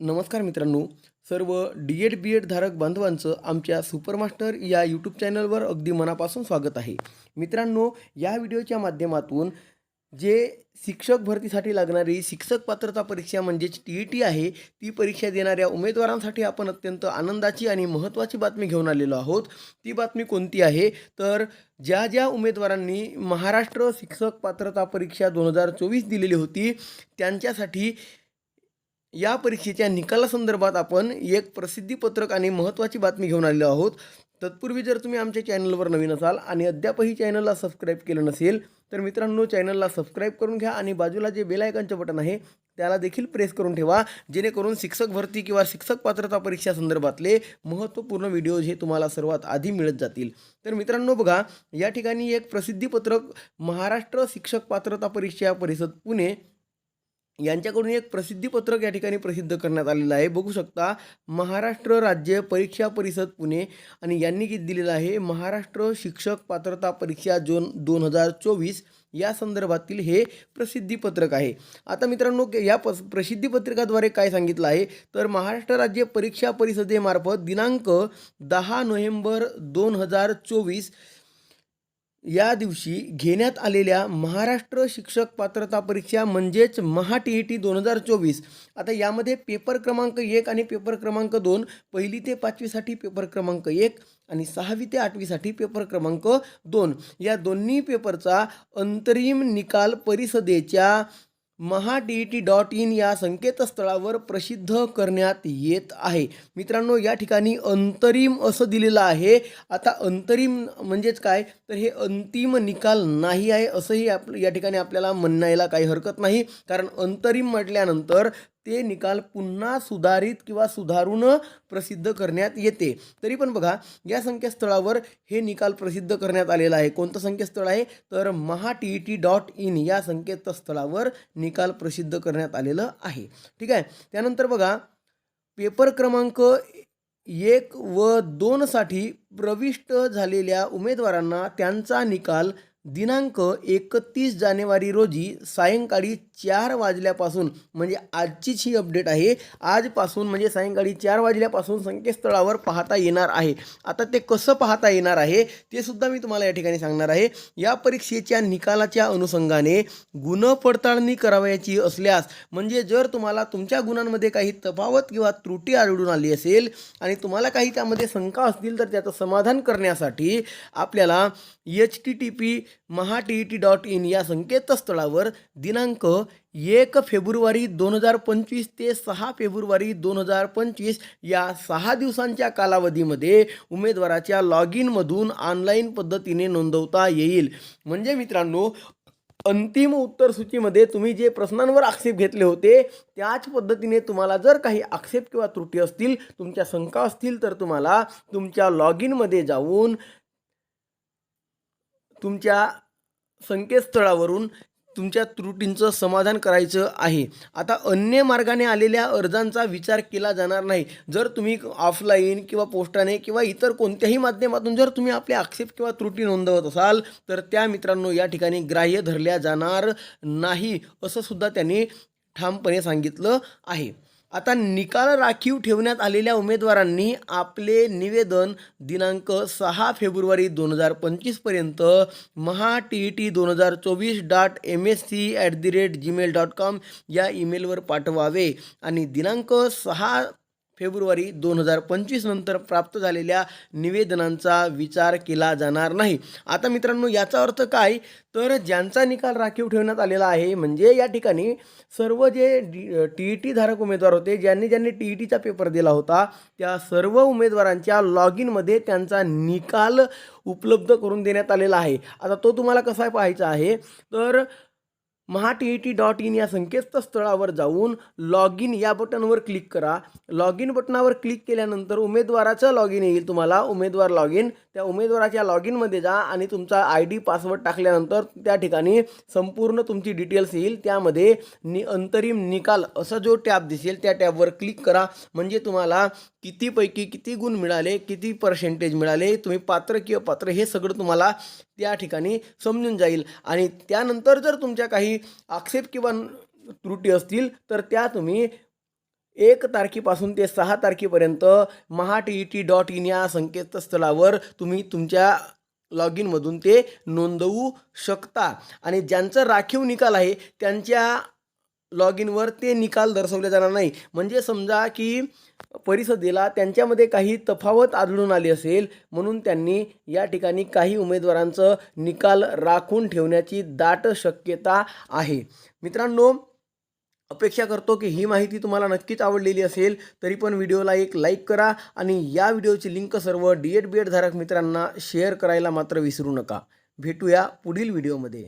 नमस्कार मित्रांनो सर्व डी एड बी एड धारक बांधवांचं आमच्या सुपरमास्टर या यूट्यूब चॅनलवर अगदी मनापासून स्वागत आहे. मित्रांनो या व्हिडिओच्या माध्यमातून जे शिक्षक भरतीसाठी लागणारी शिक्षक पात्रता परीक्षा म्हणजेच टी ई टी आहे ती परीक्षा देणाऱ्या उमेदवारांसाठी आपण अत्यंत आनंदाची आणि महत्त्वाची बातमी घेऊन आलेलो आहोत. ती बातमी कोणती आहे? तर ज्या ज्या उमेदवारांनी महाराष्ट्र शिक्षक पात्रता परीक्षा दोन हजार चोवीस दिलेली होती त्यांच्यासाठी या परीक्षेच्या निकालासंदर्भात आपण एक प्रसिद्धीपत्रक आणि महत्त्वाची बातमी घेऊन आलेलो आहोत. तत्पूर्वी जर तुम्ही आमच्या चॅनलवर नवीन असाल आणि अद्यापही चॅनलला सबस्क्राईब केलं नसेल तर मित्रांनो चॅनलला सबस्क्राईब करून घ्या आणि बाजूला जे बेलायकनचं बटन आहे त्याला देखील प्रेस करून ठेवा जेणेकरून शिक्षक भरती किंवा शिक्षक पात्रता परीक्षा संदर्भातले महत्त्वपूर्ण व्हिडिओज हे तुम्हाला सर्वात आधी मिळत जातील. तर मित्रांनो बघा या ठिकाणी एक प्रसिद्धीपत्रक महाराष्ट्र शिक्षक पात्रता परीक्षा परिषद पुणे. यांच्याकडून एक प्रसिद्धीपत्रक या ठिकाणी प्रसिद्ध करण्यात आलेलं आहे. बघू शकता महाराष्ट्र राज्य परीक्षा परिषद पुणे आणि यांनी किती दिलेलं आहे महाराष्ट्र शिक्षक पात्रता परीक्षा जोन दोन हजार चोवीस या संदर्भातील हे प्रसिद्धीपत्रक आहे. आता मित्रांनो या प प्रसिद्धीपत्रकाद्वारे काय सांगितलं आहे? तर महाराष्ट्र राज्य परीक्षा परिषदेमार्फत दिनांक दहा नोव्हेंबर दोन हजार चोवीस या दिवशी घेण्यात आलेल्या महाराष्ट्र शिक्षक पात्रता परीक्षा म्हणजेच महा टी ई टी दोन हजार चोवीस. आता यामध्ये पेपर क्रमांक एक आणि पेपर क्रमांक दोन पहिली ते पाचवीसाठी पेपर क्रमांक एक आणि सहावी ते आठवीसाठी पेपर क्रमांक दोन. या दोन्ही पेपरचा अंतरिम निकाल परिषदेच्या Maha D E T dot in या संकेतस्थळावर प्रसिद्ध करण्यात येत आहे. मित्रांनो या ठिकाणी अंतरिम असं दिलेलं आहे. आता अंतरिम म्हणजेच काय? तर हे अंतिम निकाल नाही आहे असंही आप या ठिकाणी आपल्याला म्हणायला काही हरकत नाही. कारण अंतरिम म्हटल्यानंतर ते निकाल पुन्हा सुधारित किंवा सुधारून प्रसिद्ध करण्यात येते. तरी पण बघा या संकेतस्थळावर हे निकाल प्रसिद्ध करण्यात आलेला आहे. कोणतं संकेतस्थळ आहे? तर Maha T E T dot in या संकेतस्थळावर निकाल प्रसिद्ध करण्यात आलेलं आहे. ठीक आहे? त्यानंतर बघा पेपर क्रमांक एक व दोनसाठी प्रविष्ट झालेल्या उमेदवारांना त्यांचा निकाल दिनांक एकतीस जानेवारी रोजी सायंकाळी चार वाजल्यापासून म्हणजे आजचीच ही अपडेट आहे आजपासून म्हणजे सायंकाळी चार वाजल्यापासून संकेतस्थळावर पाहता येणार आहे. आता ते कसं पाहता येणार आहे ते सुद्धा मी तुम्हाला या ठिकाणी सांगणार आहे. या परीक्षेच्या निकालाच्या अनुषंगाने गुण पडताळणी करावयाची असल्यास म्हणजे जर तुम्हाला तुमच्या गुणांमध्ये काही तफावत किंवा त्रुटी आढळून आली असेल आणि तुम्हाला काही त्यामध्ये शंका असतील तर त्याचं समाधान करण्यासाठी आपल्याला H T T P Maha T E T dot in या संकेतस्थळावर दिनांक एक फेब्रुवारी दोन हजार पंचवीस ते सहा फेब्रुवारी दोन हजार पंचवीस या सहा दिवसांच्या कालावधीमध्ये उमेदवाराच्या लॉग इनमधून ऑनलाईन पद्धतीने नोंदवता येईल. म्हणजे मित्रांनो अंतिम उत्तर सूचीमध्ये तुम्ही जे प्रश्नांवर आक्षेप घेतले होते त्याच पद्धतीने तुम्हाला जर काही आक्षेप किंवा त्रुटी असतील तुमच्या शंका असतील तर तुम्हाला तुमच्या लॉग इनमध्ये जाऊन तुमच्या संकेतस्थळावरून तुमच्या त्रुटींचं समाधान करायचं आहे. आता अन्य मार्गाने आलेल्या अर्जांचा विचार केला जाणार नाही. जर तुम्ही ऑफलाईन किंवा पोस्टाने किंवा इतर कोणत्याही माध्यमातून जर तुम्ही आपले आक्षेप किंवा त्रुटी नोंदवत असाल तर त्या मित्रांनो या ठिकाणी ग्राह्य धरल्या जाणार नाही असं सुद्धा त्यांनी ठामपणे सांगितलं आहे. आता निकाल राखीव ठेवण्यात आलेल्या उमेदवारांनी आपले निवेदन दिनांक सहा फेब्रुवारी दोन हजार पंचवीसपर्यंत महा टी ई टी दोन हजार चोवीस dot M S C at the rate Gmail dot com या ईमेलवर पाठवावे. आणि दिनांक सहा फेब्रुवारी दोन हजार पंचवीस नंतर प्राप्त झालेल्या निवेदनांचा विचार केला जाणार नाही. आता मित्रांनो याचा अर्थ काय? तर ज्यांचा निकाल राखीव ठेवण्यात आलेला आहे म्हणजे या ठिकाणी सर्व जे डी टी ई टी धारक उमेदवार होते ज्यांनी ज्यांनी टी ई टीचा पेपर दिला होता त्या सर्व उमेदवारांच्या लॉग इनमध्ये त्यांचा निकाल उपलब्ध करून देण्यात आलेला आहे. आता तो तुम्हाला कसा पाहायचा आहे? तर Maha T E T dot in या संकेतस्थळावर जाऊन लॉग इन या बटनवर क्लिक करा. लॉग इन बटनावर क्लिक केल्यानंतर उमेदवाराचं लॉग इन येईल. तुम्हाला उमेदवार लॉग इन त्या उमेदवाराच्या लॉग इनमध्ये जा आणि तुमचा आय डी पासवर्ड टाकल्यानंतर त्या ठिकाणी संपूर्ण तुमची डिटेल्स येईल. त्यामध्ये नि अंतरिम निकाल असा जो टॅब दिसेल त्या टॅबवर क्लिक करा. म्हणजे तुम्हाला कितीपैकी किती गुण मिळाले किती पर्सेंटेज मिळाले तुम्ही पात्र किंवा पात्र हे सगळं तुम्हाला त्या ठिकाणी समजून जाईल. आणि त्यानंतर जर तुमच्या काही आक्षेप किंवा त्रुटी असतील तर त्या तुम्ही एक तारखेपासून ते सहा तारखेपर्यंत Maha T E T dot in या संकेतस्थळावर तुम्ही तुमच्या लॉग इनमधून ते नोंदवू शकता. आणि ज्यांचं राखीव निकाल आहे त्यांच्या लॉग इनवर ते निकाल दर्शवले जाणार नाही. म्हणजे समजा की परिषदेला त्यांच्यामध्ये काही तफावत आढळून आली असेल म्हणून त्यांनी या ठिकाणी काही उमेदवारांचं निकाल राखून ठेवण्याची दाट शक्यता आहे. मित्रांनो अपेक्षा करतो की ही माहिती तुम्हाला नक्कीच आवडलेली असेल तरी पण व्हिडिओला एक लाईक करा आणि या व्हिडिओची लिंक सर्व डी एड बी एड धारक मित्रांना शेअर करायला मात्र विसरू नका. भेटूया पुढील व्हिडिओमध्ये.